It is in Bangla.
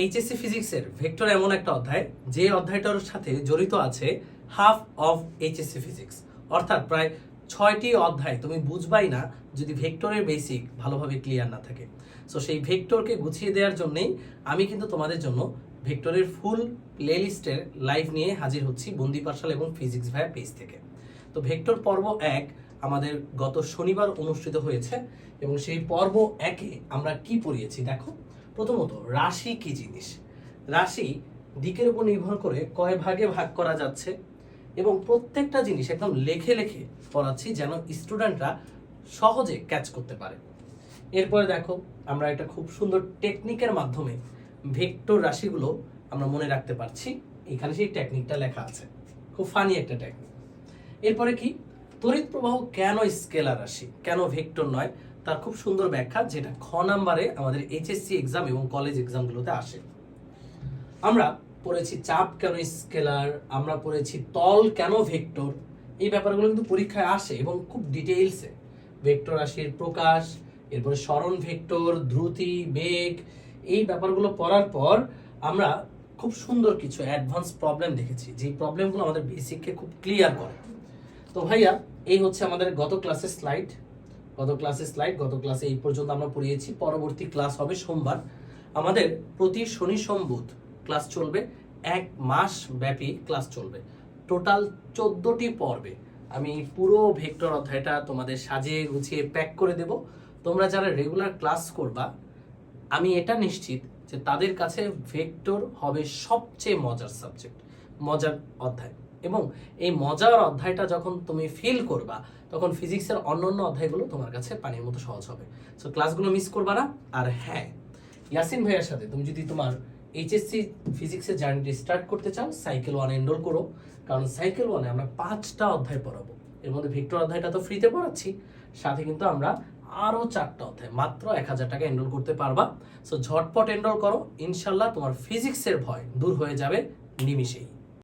এইচএসসি ফিজিক্সের ভেক্টর এমন একটা অধ্যায়, যে অধ্যায়টার সাথে জড়িত আছে হাফ অফ এইচএসসি ফিজিক্স অর্থাৎ প্রায় ছয়টি অধ্যায়, তুমি বুঝবাই না যদি ভেক্টরের বেসিক ভালোভাবে ক্লিয়ার না থাকে। সো সেই ভেক্টরকে গুছিয়ে দেওয়ার জন্যেই আমি কিন্তু তোমাদের জন্য ভেক্টরের ফুল প্লেলিস্টের লাইভ নিয়ে হাজির হচ্ছি বন্দি পাঠশাল এবং ফিজিক্স ভাইয়া পেজ থেকে। তো ভেক্টর পর্ব এক আমাদের গত শনিবার অনুষ্ঠিত হয়েছে এবং সেই পর্ব একে আমরা কি পড়িয়েছি, দেখো। প্রথমত, রাশি কি জিনিস? রাশি দিকের উপর নির্ভর করে কয় ভাগে ভাগ করা যাচ্ছে এবং প্রত্যেকটা জিনিস একদম লেখে লেখে পড়াচ্ছি যেন স্টুডেন্টরা সহজে ক্যাচ করতে পারে। এরপরে দেখো, আমরা একটা খুব সুন্দর টেকনিকের মাধ্যমে ভেক্টর রাশিগুলো আমরা মনে রাখতে পারছি। এখানে সেই টেকনিকটা লেখা আছে। খুব ফানি একটা টেকনিক এরপরে কি? তড়িৎ প্রবাহ কেন স্কেলার রাশি? কেন ভেক্টর নয়? তার খুব সুন্দর ব্যাখ্যা, যেটা খ নাম্বারে আমাদের এইচএসসি এক্সাম এবং কলেজ এক্সামগুলোতে আসে। আমরা পড়েছি চাপ কেন স্কেলার আমরা পড়েছি তল কেন ভেক্টর এই ব্যাপারগুলো কিন্তু পরীক্ষায় আসে এবং খুব ডিটেইলসে ভেক্টর রাশির প্রকাশ, এরপরে স্মরণ ভেক্টর দ্রুতি, বেগ, এই ব্যাপারগুলো পড়ার পর আমরা খুব সুন্দর কিছু অ্যাডভান্স প্রবলেম দেখেছি, যে প্রবলেমগুলো আমাদের বেসিককে খুব ক্লিয়ার করে। তো ভাইয়া, এই হচ্ছে আমাদের গত ক্লাসের স্লাইড গত ক্লাসে স্লাইড গত ক্লাসে এই পর্যন্ত আমরা পড়িয়েছি। পরবর্তী ক্লাস হবে সোমবার। আমাদের প্রতি শনি সম্বুধ ক্লাস চলবে। এক মাস ব্যাপী ক্লাস চলবে। টোটাল চোদ্দটি পর্বে। আমি পুরো ভেক্টর অধ্যায়টা তোমাদের সাজিয়ে গুছিয়ে প্যাক করে দেব। তোমরা যারা রেগুলার ক্লাস করবা, আমি এটা নিশ্চিত যে তাদের কাছে ভেক্টর হবে সবচেয়ে মজার সাবজেক্ট মজার অধ্যায়। এবং এই মজার অধ্যায়টা যখন তুমি ফিল করবা, তখন ফিজিক্সের অন্য অন্য অধ্যায়গুলো তোমার কাছে পানির মতো সহজ হবে। সো ক্লাসগুলো মিস করবা না, আর হ্যাঁ ইয়াসিন ভাইয়ের সাথে তুমি যদি তোমার এইচএসসি ফিজিক্সের জার্নিটি স্টার্ট করতে চাও সাইকেল ওয়ান এনরোল করো। কারণ সাইকেল ওয়ানে আমরা পাঁচটা অধ্যায় পড়াবো। এর মধ্যে ভিক্টর অধ্যায়টা তো ফ্রিতে পড়াচ্ছি, সাথে কিন্তু আমরা আরও চারটা অধ্যায়, মাত্র এক হাজার টাকা এনরোল করতে পারবা। সো ঝটপট এনরোল করো, ইনশাল্লাহ তোমার ফিজিক্সের ভয় দূর হয়ে যাবে নিমিষেই।